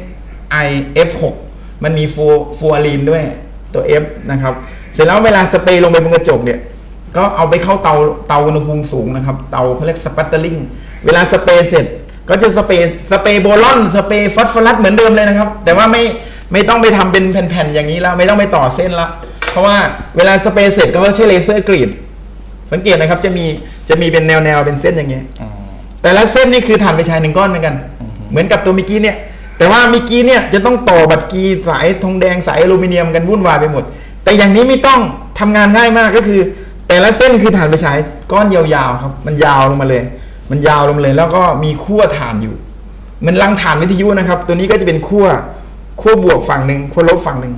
Speaker 3: I F 6มันมีฟูฟูอารีนด้วยตัว F นะครับ เสร็จแล้วเวลาสเปรย์ลงไปบนกระจกเนี่ย ก็เอาไปเข้าเตาเตาอุณหภูมิสูงนะครับ เตาเขาเรียกสปัตเตอร์ลิงเวลาสเปรย์เสร็จ ก็จะสเปรย์สเปรย์โบลอนสเปรย์ฟอสฟอรัสเหมือนเดิมเลยนะครับ แต่ว่าไม่ไม่ต้องไปทำเป็นแผ่นๆอย่างนี้แล้ว ไม่ต้องไปต่อเส้นละเพราะว่าเวลาสเปรย์เสร็จก็ใช้เลเซอร์กรีดสังเกตนะครับจะมีจะมีเป็นแนวแนวๆเป็นเส้นอย่างเงี้ย
Speaker 1: อืม
Speaker 3: แต่ละเส้นนี่คือฐานไฟฉายหนึ่งก้อนเหมือนกัน เหมือนกับตัวเมิกี้เนี่ยแต่ว่าเมิกี้เนี่ยจะต้องต่อบัตรกีสายทองแดงสายอลูมิเนียมกันวุ่นวายไปหมด แต่อย่างนี้ไม่ต้องทำงานง่ายมากก็คือ แต่ละเส้นคือฐานไฟฉายก้อนยาวๆครับ มันยาวลงมาเลย มันยาวลงมาเลย แล้วก็มีขั้วฐานอยู่เหมือนรังฐานวิทยุนะครับ ตัวนี้ก็จะเป็นขั้วขั้วบวกฝั่งหนึ่งขั้วลบฝั่งหนึ่ง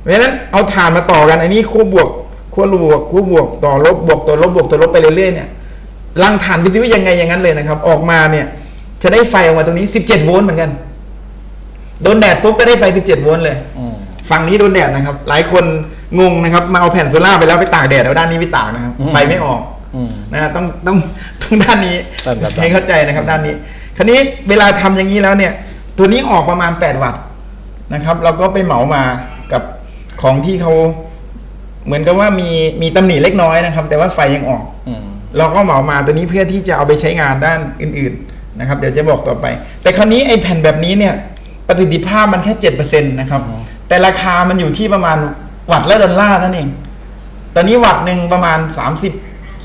Speaker 3: เพราะฉะนั้นเอาฐานมาต่อกันอันนี้ขั้วบวกขั้วลบวกขั้วบวกต่อลบบวกต่อลบบวกต่อลบไปเรื่อยๆเนี่ยรังฐานวิทยุยังไงอย่างนั้นเลยนะครับ ออกมาเนี่ย จะได้ไฟออกมาตรงนี้ 17 โวลต์เหมือนกันโดนแดดปุ๊บก็ได้ไฟ 17 โวลต์เลย
Speaker 1: อืม
Speaker 3: ฝั่งนี้โดนแดดนะครับ หลายคนงงนะครับ มาเอาแผ่นโซล่าร์ไปแล้วไปตากแดดเอาด้านนี้ไปตากนะครับ ไฟไม่ออก
Speaker 1: อืม
Speaker 3: นะฮะต้องต้องต้องด้านนี้
Speaker 1: ด้านด้าน
Speaker 3: ให้เข้าใจนะครับ ด้านนี้ คราวนี้เวลาทำอย่างนี้แล้วเนี่ย ตัวนี้ออกประมาณ 8 วัตต์นะครับ เราก็ไปเหมามากับของที่เขาเหมือนกับว่ามีมีตำหนิเล็กน้อยนะครับ แต่ว่าไฟยังออก
Speaker 1: อืม
Speaker 3: เราก็เหมามาตัวนี้เพื่อที่จะเอาไปใช้งานด้านอื่น ๆนะครับ เดี๋ยวจะบอกต่อไป แต่คราวนี้ไอ้แผ่นแบบนี้เนี่ยประสิทธิภาพมันแค่เจ็ดเปอร์เซ็นต์นะครับ แต่ราคามันอยู่ที่ประมาณวัตต์ละดอลลาร์นั่นเอง ตอนนี้วัตต์หนึ่งประมาณสามสิบ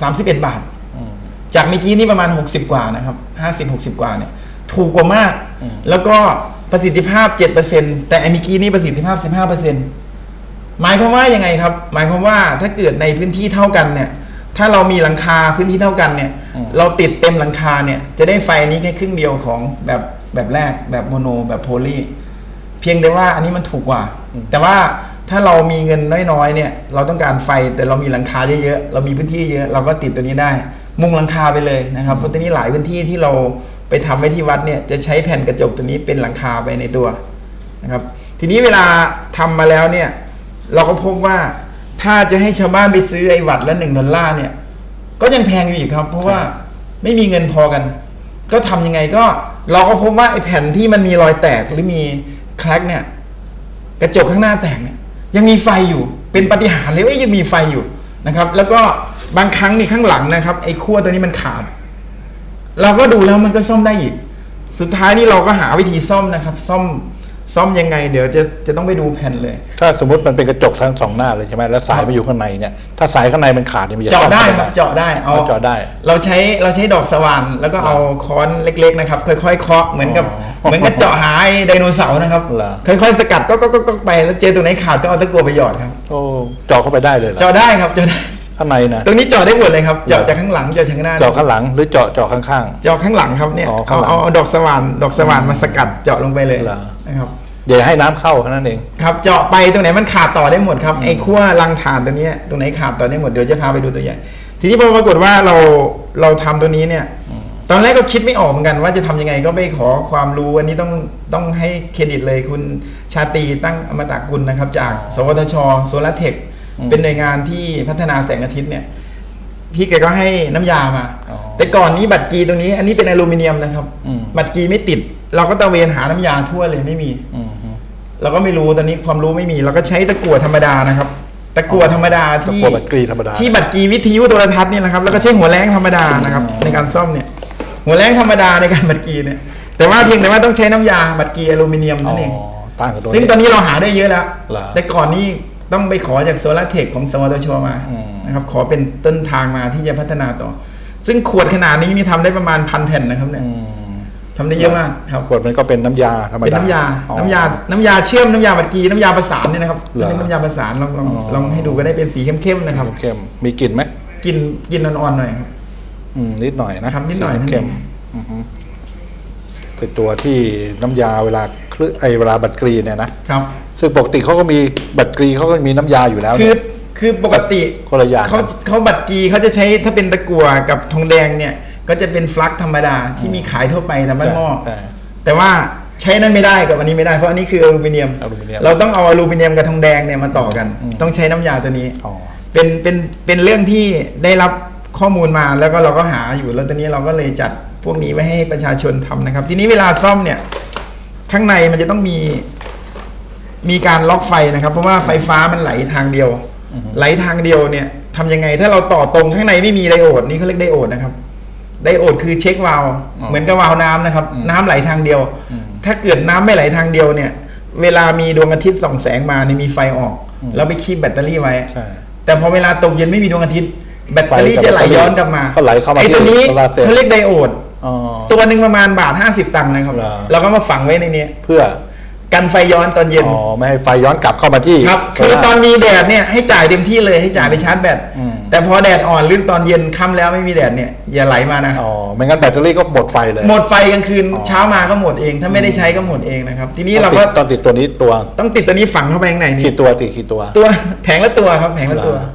Speaker 3: สามสิบเอ็ดบาท
Speaker 1: อืม
Speaker 3: จากเมื่อกี้นี่ประมาณ 60 กว่านะครับ 50 60 กว่าเนี่ย ถูกกว่ามาก
Speaker 1: อืม
Speaker 3: แล้วก็ประสิทธิภาพ 7%แต่ไอ้เมื่อกี้นี่ประสิทธิภาพ 15%หมายความว่ายังไงครับ หมายความว่าถ้าเกิดในพื้นที่เท่ากันเนี่ย ถ้าเรามีหลังคาพื้นที่เท่ากันเนี่ย เราติดเต็มหลังคาเนี่ย จะได้ไฟนี้แค่ครึ่งเดียวของแบบแบบแรกแบบโมโนแบบโพลี เพียงแต่ว่าอันนี้มันถูกกว่า แต่ว่าถ้าเรามีเงินน้อยๆเนี่ย เราต้องการไฟแต่เรามีหลังคาเยอะๆเรามีพื้นที่เยอะเราก็ติดตัวนี้ได้ มุงหลังคาไปเลยนะครับเพราะตัวนี้หลายพื้นที่ที่เราไปทำไว้ที่วัดเนี่ยจะใช้แผ่นกระจกตัวนี้เป็นหลังคาไปในตัวนะครับทีนี้เวลาทำมาแล้วเนี่ยเราก็พบว่าถ้าจะให้ชาวบ้านไปซื้อไอ้วัตต์ละหนึ่งดอลลาร์เนี่ยก็ยังแพงอยู่อีกครับ เพราะว่าไม่มีเงินพอกัน ก็ทำยังไงก็เราก็พบว่าไอ้แผ่นที่มันมีรอยแตกหรือมี ครกเนี่ย กระจกข้างหน้าแตกเนี่ย ยังมีไฟอยู่ เป็นปฏิหารเลยว่ายังมีไฟอยู่นะครับ แล้วก็บางครั้งนี่ข้างหลังนะครับ ไอ้ขั้วตัวนี้มันขาด เราก็ดูแล้วมันก็ซ่อมได้อีก สุดท้ายนี่เราก็หาวิธีซ่อมนะครับ ซ่อม ซ่อมยังไงเดี๋ยวจะจะต้องไปดูแผ่นเลย
Speaker 1: ถ้าสมมติมันเป็นกระจกทั้งสองหน้าเลยใช่ไหมแล้วสายไปอยู่ข้างในเนี่ยถ้าสายข้างในมันขาดเนี่ยมันจะ
Speaker 3: เจาะ
Speaker 1: ซ่อม
Speaker 3: ได้
Speaker 1: ม่
Speaker 3: ครับเจาะได้เอา
Speaker 1: เอาเจาะได้
Speaker 3: เราใช้เราใช้ดอกสว่านแล้วก็เอาค้อนเล็ก ๆ นะครับ ค่อยๆเคาะเหมือนกับ
Speaker 1: อ๋อ
Speaker 3: เหมือนกับเจาะหาไอ้ไดโนเสาร์นะครับ
Speaker 1: เหรอ
Speaker 3: ค่อยๆสกัดก็ก็ก็ก็ไปแล้วเจอตรงไหนขาดก็เอาตะกั่วไปหยอดครับ
Speaker 1: โอ้เจาะเข้าไปได้เลยเหรอ
Speaker 3: เจาะได้ครับเจาะได้
Speaker 1: ข้างในนะ
Speaker 3: ตรงนี้เจาะได้หมดเลยครับเจาะ
Speaker 1: เหรอ
Speaker 3: จากข้างหลังเจาะจากข้างหน้า
Speaker 1: เจาะข้างหลังหรือเจาะเจาะข้าง
Speaker 3: เจาะข้างหลังครับเนี่ย
Speaker 1: อ๋อ
Speaker 3: เอา
Speaker 1: ข้างหลัง
Speaker 3: เอาเอาดอกสว่านดอกสว่านมาสกัดเจาะลงไปเลย
Speaker 1: เหรอ
Speaker 3: นะครับ
Speaker 1: ๆ อย่าให้น้ำเข้าแค่นั้นเอง
Speaker 3: ครับเจาะไปตรงไหนมันขาดต่อได้หมดครับไอ้ขั้วรังฐานตัวเนี้ยตรงไหนขาดต่อได้หมดเดี๋ยวจะพาไปดูตัวอย่าง ทีนี้พอปรากฏว่าเราเราทำตัวนี้เนี่ย ตอนแรกก็คิดไม่ออกเหมือนกันว่าจะทำยังไงก็ไปขอความรู้อันนี้ต้องต้องให้เครดิตเลยคุณชาตรีตั้งอมตะกุลนะครับ จาก สวทชโซลาเทค
Speaker 1: อืม
Speaker 3: เป็นหน่วยงานที่พัฒนาแสงอาทิตย์เนี่ย พี่แกก็ให้น้ำยามา
Speaker 1: อ๋อ
Speaker 3: แต่ก่อนนี้บัตรกีตรงนี้ อันนี้เป็นอลูมิเนียมนะครับ
Speaker 1: อืม
Speaker 3: บัตรกีไม่ติด เราก็ตะเวนหาน้ำยาทั่วเลยไม่มี
Speaker 1: อืมฮึ
Speaker 3: เราก็ไม่รู้ตอนนี้ความรู้ไม่มีเราก็ใช้ตะกั่วธรรมดานะครับ ตะกั่วธรรมดาที่
Speaker 1: ตะกั่วบัตรกรีธรรมดา
Speaker 3: ที่บัตรกรีวิทยุโทรทัศน์เนี่ยนะครับแล้วก็ใช้หัวแรงธรรมดานะครับ ในการซ่อมเนี่ย หัวแรงธรรมดาในการบัตรกรีเนี่ย แต่ว่าเพียงแต่ว่าต้องใช้น้ำยาบัตรกรีอลูมิเนียม
Speaker 1: อ๋
Speaker 3: นั่
Speaker 1: อน
Speaker 3: เอง
Speaker 1: ต่างกับตัว
Speaker 3: ซึ่งตอนนี้เราหาได้เยอะแล้ว
Speaker 1: เหรอ
Speaker 3: แต่ก่อนนี้ต้องไปขอจากโซลาเทคของสวทชมา
Speaker 1: อืม
Speaker 3: นะครับขอเป็นต้นทางมาที่จะพัฒนาต่อ ซึ่งขวดขนาดนี้นี่ทำได้ประมาณพันแผ่นนะครับเนี่ย
Speaker 1: อืม
Speaker 3: ทำได้เยอะมากครับ
Speaker 1: ขวดมันก็เป็นน้ำยาธรรมดา
Speaker 3: เป็นน้ำยา
Speaker 1: อ๋อ
Speaker 3: น้ำยา น้ำยาเชื่อม น้ำยาบัตรกรีน้ำยาประสานเนี่ยนะครับ
Speaker 1: เหรอ
Speaker 3: เป็นน้ำยาประสานลองลอง
Speaker 1: อ๋อ
Speaker 3: ลองให้ดูก็ได้เป็นสีเข้มๆนะครับ
Speaker 1: เข้มๆมีกลิ่นไหม
Speaker 3: กินกินอ่อนๆหน่อยครับ
Speaker 1: อืมนิดหน่อยนะครับ
Speaker 3: นิดหน่อย
Speaker 1: สีเข้ม
Speaker 3: นั่นเอง
Speaker 1: อือฮึเป็นตัวที่น้ำยาเวลาคลืไอเวลาบัตรกรีเนี่ยนะครับ ซึ่งปกติเขาก็มีบัตรกรีเขาก็มีน้ำยาอยู่แล้ว
Speaker 3: คือ
Speaker 1: เนี่ย
Speaker 3: คือปกติ
Speaker 1: คนละอย่าง
Speaker 3: เขาเขาบัตรกรีเขาจะใช้ถ้าเป็นตะกั่วกับทองแดงเนี่ย ก็จะเป็นฟลักธรรมดาที่มีขายทั่วไปตามบ้านหม้อ
Speaker 1: ใช่
Speaker 3: แต่ว่าใช้นั้นไม่ได้กับอันนี้ไม่ได้เพราะอันนี้คืออลูมิเนียม
Speaker 1: อลูมิเนียม
Speaker 3: เราต้องเอาอลูมิเนียมกับทองแดงเนี่ยมาต่อกัน
Speaker 1: อืม
Speaker 3: ต้องใช้น้ำยาตัวนี้
Speaker 1: อ๋อ
Speaker 3: เป็นเป็นเป็นเรื่องที่ได้รับข้อมูลมาแล้วก็เราก็หาอยู่แล้วตอนนี้เราก็เลยจัดพวกนี้ไว้ให้ประชาชนทำนะครับ ทีนี้เวลาซ่อมเนี่ย ข้างในมันจะต้องมี มีการล็อกไฟนะครับ เพราะว่าไฟฟ้ามันไหลทางเดียว
Speaker 1: อือฮึ
Speaker 3: ไหลทางเดียวเนี่ยทำยังไงถ้าเราต่อตรงข้างในไม่มีไดโอดนี่เขาเรียกไดโอดนะครับ ไดโอดคือเช็ควาล์ว
Speaker 1: อ๋อ
Speaker 3: เหมือนกับวาล์วน้ำนะครับ
Speaker 1: อืม
Speaker 3: น้ำไหลทางเดียว
Speaker 1: อืม
Speaker 3: ถ้าเกิดน้ำไม่ไหลทางเดียวเนี่ย เวลามีดวงอาทิตย์ส่องแสงมาเนี่ยมีไฟออก
Speaker 1: อืม
Speaker 3: เราไปคีบแบตเตอรี่ไว้
Speaker 1: ใช่
Speaker 3: แต่พอเวลาตกเย็นไม่มีดวงอาทิตย์ แบตเตอรี่
Speaker 1: ไฟกับ
Speaker 3: จะไหลย้อนกลับมา
Speaker 1: ก็ไหลเข้ามา
Speaker 3: ไอ้ตัวนี้
Speaker 1: ที่โซลาร์เซลล์
Speaker 3: เขาเรียกไดโอด
Speaker 1: อ๋อ
Speaker 3: ตัวหนึ่งประมาณบาท 50 ตังค์นะครับ
Speaker 1: เหรอ
Speaker 3: เราก็มาฝังไว้ในนี้
Speaker 1: เพื่อ
Speaker 3: กันไฟย้อนตอนเย็น
Speaker 1: อ๋อไม่ให้ไฟย้อนกลับเข้ามาที่
Speaker 3: ครับ
Speaker 1: โซ
Speaker 3: คือ
Speaker 1: ล่า
Speaker 3: ตอนมีแดดเนี่ยให้จ่ายเต็มที่เลยให้จ่ายไปชาร์จแบต
Speaker 1: อืม
Speaker 3: แต่พอแดดอ่อนหรือตอนเย็นค่ำแล้วไม่มีแดดเนี่ยอย่าไหลมานะ
Speaker 1: อ๋อไม่งั้นแบตเตอรี่ก็หมดไฟเลย
Speaker 3: หมดไฟกลางคืน
Speaker 1: อ๋อ
Speaker 3: เช้ามาก็หมดเอง ถ้าไม่ได้ใช้ก็หมดเองนะครับ ทีนี้
Speaker 1: ต้
Speaker 3: เรา
Speaker 1: องติ
Speaker 3: ก็
Speaker 1: ดต้องติดตัวนี้ตัว
Speaker 3: ต้องติดตัวนี้ฝังเข้าไปข้างในนี่
Speaker 1: กี่ตัวติดกี่ตัว
Speaker 3: ตัวแผงละตัวครับแผงละตัว
Speaker 1: เหรอ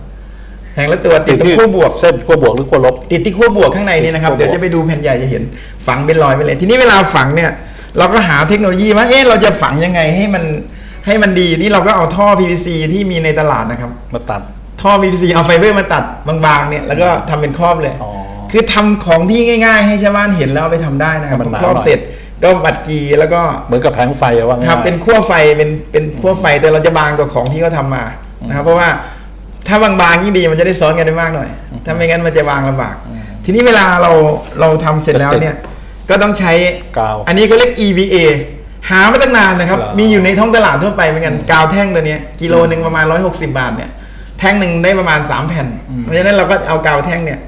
Speaker 3: แผงละตัวติดที่ขั้วบวก
Speaker 1: เส้นขั้วบวกหรือขั้วลบ
Speaker 3: ติดที่ขั้วบวกข้างในนี่นะครับ
Speaker 1: ขั้วบวก
Speaker 3: เดี๋ยวจะไปดูแผ่นใหญ่จะเห็นฝังเป็นรอยไปเลย ทีนี้เวลาฝังเนี่ย เราก็หาเทคโนโลยีว่าเอ๊ะเราจะฝังยังไงให้มันให้มันดีนี่เราก็เอาท่อ PVC ที่มีในตลาดนะครับ
Speaker 1: มาตัด
Speaker 3: ท่อ PVC เอาไฟเบอร์มาตัดบางๆเนี่ยแล้วก็ทำเป็นครอบเลย
Speaker 1: อ๋อ
Speaker 3: คือทำของที่ง่าย ๆ ให้ชาวบ้านเห็นแล้วเอาไปทำได้นะครับ
Speaker 1: ให้มันหนา
Speaker 3: ครอบ
Speaker 1: หน่อย
Speaker 3: เสร็จก็บัตรกีแล้วก็
Speaker 1: เหมือนกับแผงไฟอะว่าง่าย
Speaker 3: ครับเป็นขั้วไฟเป็นเป็นขั้วไฟแต่เราจะบางกว่าของที่เขาทำมานะครับเพราะว่าถ้าบางๆยิ่งดีมันจะได้ซ้อนกันได้มากหน่อย ถ้าไม่งั้นมันจะวางลำบาก ทีนี้เวลาเราเราทำเสร็จแล้วเนี่ย ก็ต้องใช้
Speaker 1: กาว
Speaker 3: อันนี้ก็เรียก EVA หามาตั้งนานนะครับ
Speaker 1: เหรอ
Speaker 3: มีอยู่ในท้องตลาดทั่วไปเหมือนกันกาวแท่งตัวเนี้ยกิโลหนึ่งประมาณ 160 บาทเนี่ยแท่งหนึ่งได้ประมาณ 3 แผ่น เพราะฉะนั้นเราก็เอากาวแท่งเนี่ย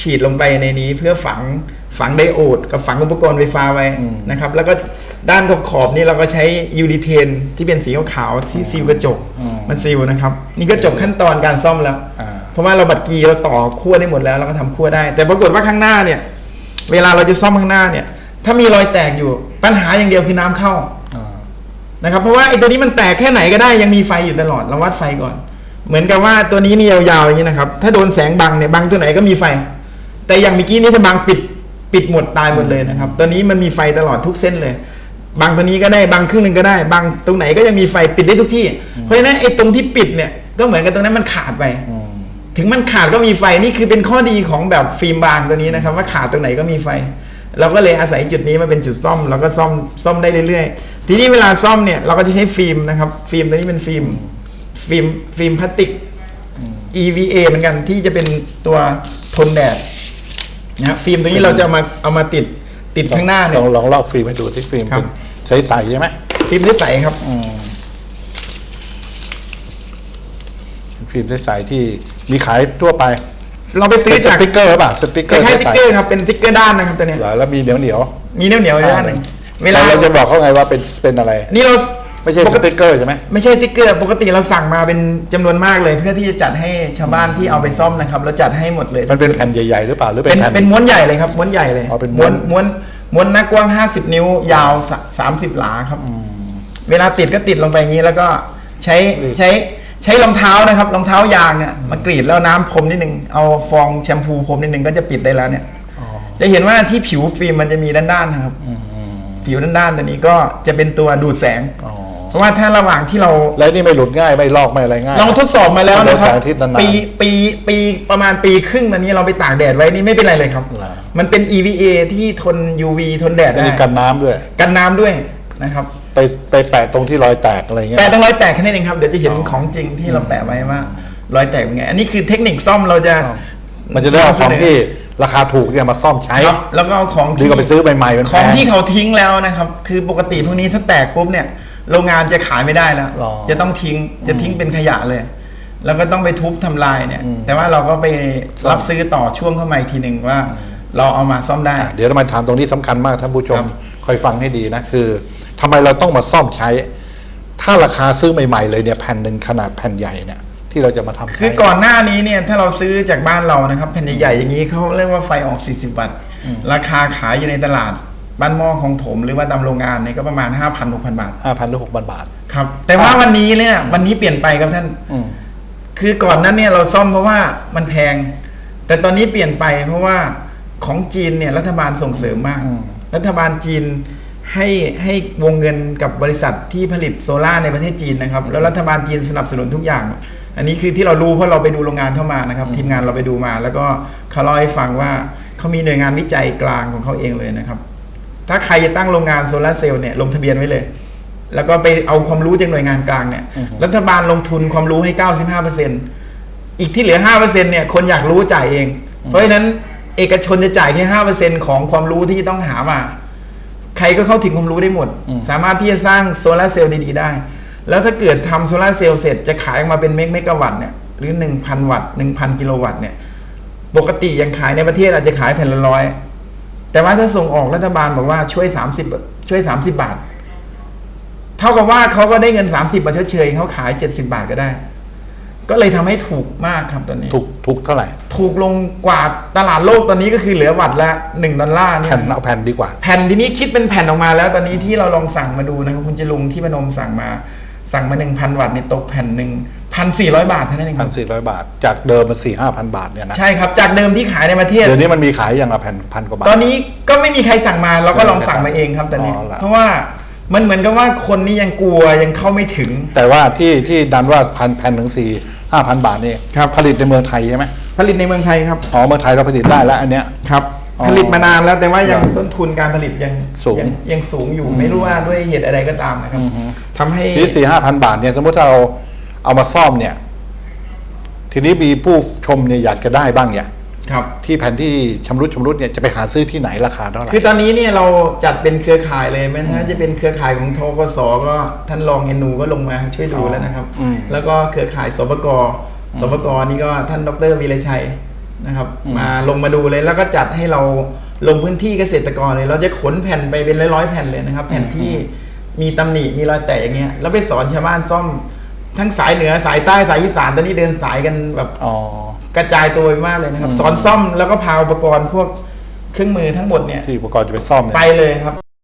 Speaker 3: ฉีดลงไปในนี้เพื่อฝังฝังไดโอด กับฝังอุปกรณ์ไฟฟ้าไว้
Speaker 1: อืม
Speaker 3: นะครับ แล้วก็ด้านขอบขอบๆนี่เราก็ใช้ยูดีเทนที่เป็นสีขาวๆที่ซีลกระจกมันซีลนะครับ นี่ก็จบขั้นตอนการซ่อมแล้ว
Speaker 1: อ่า
Speaker 3: เพราะว่าเราบัดกีเราต่อขั้วได้หมดแล้วเราก็ทำขั้วได้ แต่ปรากฏว่าข้างหน้าเนี่ย เวลาเราจะซ่อมข้างหน้าเนี่ย ถ้ามีรอยแตกอยู่ ปัญหาอย่างเดียวคือน้ำเข้า
Speaker 1: อ่า
Speaker 3: นะครับ เพราะว่าไอ้ตัวนี้มันแตกแค่ไหนก็ได้ยังมีไฟอยู่ตลอดเราวัดไฟก่อน เหมือนกับว่าตัวนี้นี่ยาวๆอย่างนี้นะครับ ถ้าโดนแสงบังเนี่ยบังตัวไหนก็มีไฟ แต่อย่างเมื่อกี้นี้ถ้าบังปิดปิดหมดตายหมดเลยนะครับ ตัวนี้มันมีไฟตลอดทุกเส้นเลยบังตัวนี้ก็ได้บังครึ่งหนึ่งก็ได้บังตรงไหนก็ยังมีไฟปิดได้ทุกที่ เพราะฉะนั้นไอ้ตรงที่ปิดเนี่ยก็เหมือนกับตรงนั้นมันขาดไป
Speaker 1: อืม
Speaker 3: ถึงมันขาดก็มีไฟนี่คือเป็นข้อดีของแบบฟิล์มบางตัวนี้นะครับ ว่าขาดตรงไหนก็มีไฟ เราก็เลยอาศัยจุดนี้มาเป็นจุดซ่อมเราก็ซ่อมซ่อมได้เรื่อยๆ ทีนี้เวลาซ่อมเนี่ยเราก็จะใช้ฟิล์มนะครับ ฟิล์มตัวนี้เป็นฟิล์มฟิล์มฟิล์มพลาสติก EVA เหมือนกันที่จะเป็นตัวทนแดดนะครับฟิล์มตัวนี้เราจะเอามาเอามาติดติดข้างหน้าเนี่
Speaker 1: ล
Speaker 3: ย
Speaker 1: องลองลอกฟิล์มให้ดูที่ฟิล์ม
Speaker 3: ครับ
Speaker 1: เป็นใสๆใช่ไหม
Speaker 3: ฟิล์มใสๆครับ
Speaker 1: อืม เป็นฟิล์มใสๆที่มีขายทั่วไป
Speaker 3: เราไปซื้อ
Speaker 1: เป็นส
Speaker 3: จาก
Speaker 1: ติ๊กเกอร์หรือเปล่าสติ๊กเก
Speaker 3: ค
Speaker 1: อร์
Speaker 3: ล้ายๆส
Speaker 1: ใส
Speaker 3: ติ๊กเกอร์ครับเป็นสติ๊กเกอร์ด้านนะครับตัวเนี้ย
Speaker 1: ๆเหรอแล้วมีเหนียวเหนียว
Speaker 3: มีเหนียวๆอยู่ด้านหนึ่งเวลา
Speaker 1: เราจะบอกเขาไงว่าเป็นเป็นอะไร
Speaker 3: นี่เรา
Speaker 1: ไม่ใช่
Speaker 3: ป
Speaker 1: ส
Speaker 3: กติ
Speaker 1: ติ๊กเกอร์ใช่ไหม
Speaker 3: ไม่ใช่สติ๊กเกอร์ปกติเราสั่งมาเป็นจำนวนมากเลย เพื่อที่จะจัดให้ชาวบ้านที่เอาไปซ่อมนะครับเราจัดให้หมดเลย
Speaker 1: มันเป็นแผ่นใหญ่ๆ หรือเปล่าหรือเป็
Speaker 3: เป็นน
Speaker 1: แผ่น
Speaker 3: เป็นม้วนใหญ่เลยครับม้วนใหญ่เลย
Speaker 1: อ๋อเป็นม้
Speaker 3: ม้
Speaker 1: ว
Speaker 3: วนนม้วนม้วนหน้ากว้าง 50 นิ้วยาวสามสิบหลาครับ เวลาติดก็ติดลงไปอย่างนี้แล้วก็ใช้
Speaker 1: นี่
Speaker 3: ใช้ ใช้รองเท้านะครับรองเท้ายางเนี่ยมากรีดแล้วน้ำพรมนิดนึงเอาฟองแชมพูพรมนิดนึงก็จะปิดได้แล้วเนี่ย
Speaker 1: อ๋อ
Speaker 3: จะเห็นว่าที่ผิวฟิล์มมันจะมีด้านๆนะครับ
Speaker 1: อืมอืม
Speaker 3: ผิวด้านๆตัวนี้ก็จะเป็นตัวดูดแสง
Speaker 1: อ๋อ
Speaker 3: เพราะว่าถ้าระหว่างที่เรา
Speaker 1: แล้วนี่ไม่หลุดง่ายไม่ลอกไม่อะไรง่าย
Speaker 3: ลองทดสอบมาแล้วนะครับ
Speaker 1: โดนแสงอาทิตย์นานๆ
Speaker 3: ปีปีปีประมาณปีครึ่งตอนนี้เราไปตากแดดไว้นี่ไม่เป็นไรเลยครับ
Speaker 1: เหรอ
Speaker 3: มันเป็น EVA ที่ทน UV ทนแดด
Speaker 1: อัน
Speaker 3: ได้
Speaker 1: นี้กันน้ำด้วย
Speaker 3: กันน้ำด้วยนะครับ
Speaker 1: ไปไปแปะตรงที่รอยแตกอะไรเงี้ย
Speaker 3: แปะต้องรอยแตกแค่นั้นเองครับเดี๋ยวจะเห็น
Speaker 1: อ๋อ
Speaker 3: ของจริงที่เราแปะไว้ว่ารอยแตกเป็นไงอันนี้คือเทคนิคซ่อมเราจะ
Speaker 1: มันจะได้เอาของที่ราคาถูกเนี่ยมาซ่อมใช้
Speaker 3: ครับแล้วก็เอาของ
Speaker 1: ดีกว่าไปซื้อใหม่ๆเป็น
Speaker 3: ของ
Speaker 1: แพง
Speaker 3: ที่เขาทิ้งแล้วนะครับ คือปกติพวกนี้ถ้าแตกปุ๊บเนี่ย โรงงานจะขายไม่ได้แล้ว
Speaker 1: หรอ
Speaker 3: จะต้องทิ้งจะทิ้งเป็นขยะเลย แล้วก็ต้องไปทุบทำลายเนี่ย
Speaker 1: อืม
Speaker 3: แต่ว่าเราก็ไป
Speaker 1: ซ่อม
Speaker 3: รับซื้อต่อช่วงเข้ามาอีกทีหนึ่งว่า เราเอามาซ่อมได้
Speaker 1: อะเดี๋ยวเรามาถามตรงนี้สำคัญมากท่านผู้ช
Speaker 3: ครั
Speaker 1: ม
Speaker 3: บ
Speaker 1: คอยฟังให้ดีนะ คือ ทำไมเราต้องมาซ่อมใช้ ถ้าราคาซื้อใหม่ๆเลยเนี่ยแผ่นหนึ่งขนาดแผ่นใหญ่เนี่ยที่เราจะมาทำ
Speaker 3: คือ
Speaker 1: ใช้
Speaker 3: ก่อนหน้านี้เนี่ยถ้าเราซื้อจากบ้านเรานะครับแผ่นใหญ่ๆอย่างนี้เขาเรียกว่าไฟออก 40 วัตต์ ราคาขายอยู่ในตลาดบ้านหม้อของถมหรือว่าตามโรงงานเนี่ยก็ประมาณ 5,000-6,000 บาท
Speaker 1: ห้าพันหรือหกพันบาท
Speaker 3: ครับ แต่ว่าวันนี้เนี่ยวันนี้เปลี่ยนไปครับท่าน
Speaker 1: อืม
Speaker 3: คือก่อนนั้นเนี่ยเราซ่อมเพราะว่ามันแพง แต่ตอนนี้เปลี่ยนไปเพราะว่าของจีนเนี่ยรัฐบาลส่งเสริมมาก
Speaker 1: อืม
Speaker 3: รัฐบาลจีน ให้ให้วงเงินกับบริษัทที่ผลิตโซล่าร์ในประเทศจีนนะครับ แล้วรัฐบาลจีนสนับสนุนทุกอย่าง อันนี้คือที่เรารู้เพราะเราไปดูโรงงานเข้ามานะครับ ทีมงานเราไปดูมา แล้วก็เขาเล่าให้ฟังว่าเขามีหน่วยงานวิจัยกลางของเขาเองเลยนะครับ ถ้าใครจะตั้งโรงงานโซลาร์เซลล์เนี่ยลงทะเบียนไว้เลย แล้วก็ไปเอาความรู้จากหน่วยงานกลางเนี่ย
Speaker 1: อือฮึ
Speaker 3: รัฐบาลลงทุนความรู้ให้ 95%อีกที่เหลือ 5%เนี่ยคนอยากรู้จ่ายเอง เพราะฉะนั้นเอกชนจะจ่ายแค่5%ของความรู้ที่ต้องหามา ใครก็เข้าถึงความรู้ได้หมด
Speaker 1: อืม
Speaker 3: สามารถที่จะสร้างโซลาร์เซลล์ดีๆได้ แล้วถ้าเกิดทำโซลาร์เซลล์เสร็จจะขายออกมาเป็นเมกเมกะวัตต์เนี่ยหรือ 1,000 วัตต์1,000 กิโลวัตต์เนี่ยปกติยังขายในประเทศอาจจะขายแผ่นละร้อยแต่ว่าถ้าส่งออกรัฐบาลบอกว่าช่วย 30 ช่วย 30 บาท เท่ากับว่าเขาก็ได้เงิน 30 บาทชดเชยเขาขาย 70 บาทก็ได้ ก็เลยทำให้ถูกมากครับตอนนี้
Speaker 1: ถูกถูกเท่าไหร่
Speaker 3: ถูกลงกว่าตลาดโลกตอนนี้ก็คือเหลือวัตต์ละ 1 ดอลลาร์เนี่ย
Speaker 1: แผ่นเอาแผ่นดีกว่า
Speaker 3: แผ่นทีนี้คิดเป็นแผ่นออกมาแล้วตอนนี้ที่เราลองสั่งมาดูนะครับคุณจลุงที่พนมสั่งมาสั่งมา 1,000 วัตต์เนี่ยตกแผ่นหนึ่งพันสี่ร้อยบาทเท่านั้นเองค
Speaker 1: พั
Speaker 3: รั
Speaker 1: น
Speaker 3: บ
Speaker 1: สี่ร้อยบาท จากเดิมมันสี่ห้าพันบาทเนี่ยนะ
Speaker 3: ใช่ครับจากเดิมที่ขายในประเทศ
Speaker 1: เดี๋ยวนี้มันมีขายอย่างละแผ่นพันกว่าบาท
Speaker 3: ตอนนี้ก็ไม่มีใครสั่งมาเราก็ลองสั่งมาเองครับตอนนี้
Speaker 1: อ๋อเหรอ
Speaker 3: เพราะว่ามันเหมือนกับว่าคนนี่ยังกลัวยังเข้าไม่ถึง
Speaker 1: แต่ว่าที่ที่ดันว่าพันแผ่นถึงสี่ ห้าพันบาทนี่
Speaker 3: ครับ
Speaker 1: ผลิตในเมืองไทยใช่ไหม
Speaker 3: ผลิตในเมืองไทยครับ
Speaker 1: อ๋อเมืองไทยเราผลิตได้แล้วอันเนี้ย
Speaker 3: ครับ
Speaker 1: อ๋อ
Speaker 3: ผลิตมานานแล้วแต่ว่ายัง
Speaker 1: เหรอ
Speaker 3: ต้นทุนการผลิตยัง
Speaker 1: สูง
Speaker 3: ยังยังสูงอยู่ไม่รู้ว่าด้วยเหตุอะไรก็ตามนะครับ
Speaker 1: อือฮึ
Speaker 3: ทำให้
Speaker 1: ที่สี่ห้าพันบาทเนี่ยสมมติถ้าเราเอามาซ่อมเนี่ย ทีนี้มีผู้ชมเนี่ยอยากจะได้บ้างเนี่ย
Speaker 3: ครับ
Speaker 1: ที่แผ่นที่ชำรุดชำรุดเนี่ยจะไปหาซื้อที่ไหนราคาเท่าไหร่
Speaker 3: คือตอนนี้เนี่ยเราจัดเป็นเครือข่ายเลยแม้ถ้าจะเป็นเครือข่ายของทกสก็ท่านรองเอนูก็ลงมาช่วยดูแล้วนะครับ
Speaker 1: อืม
Speaker 3: แล้วก็เครือข่ายสปกสปกนี่ก็ท่านดรวีรชัยนะครับ
Speaker 1: อืม
Speaker 3: มาลงมาดูเลยแล้วก็จัดให้เราลงพื้นที่เกษตรกรเลย เราจะขนแผ่นไปเป็นร้อยๆแผ่นเลยนะครับ แผ่นที่มีตำหนิมีรอยแตกอย่างเงี้ยแล้วไปสอนชาวบ้านซ่อมทั้งสายเหนือสายใต้สายอีสานตอนนี้เดินสายกันแบบ
Speaker 1: อ๋อ
Speaker 3: กระจายตัวไปมากเลยนะครับ
Speaker 1: อืม
Speaker 3: สอนซ่อมแล้วก็พาอุปกรณ์พวกเครื่องมือทั้งหมดเนี่ย
Speaker 1: ที่อุปกรณ์จะไปซ่อมเนี่ย
Speaker 3: ไปเลยครับ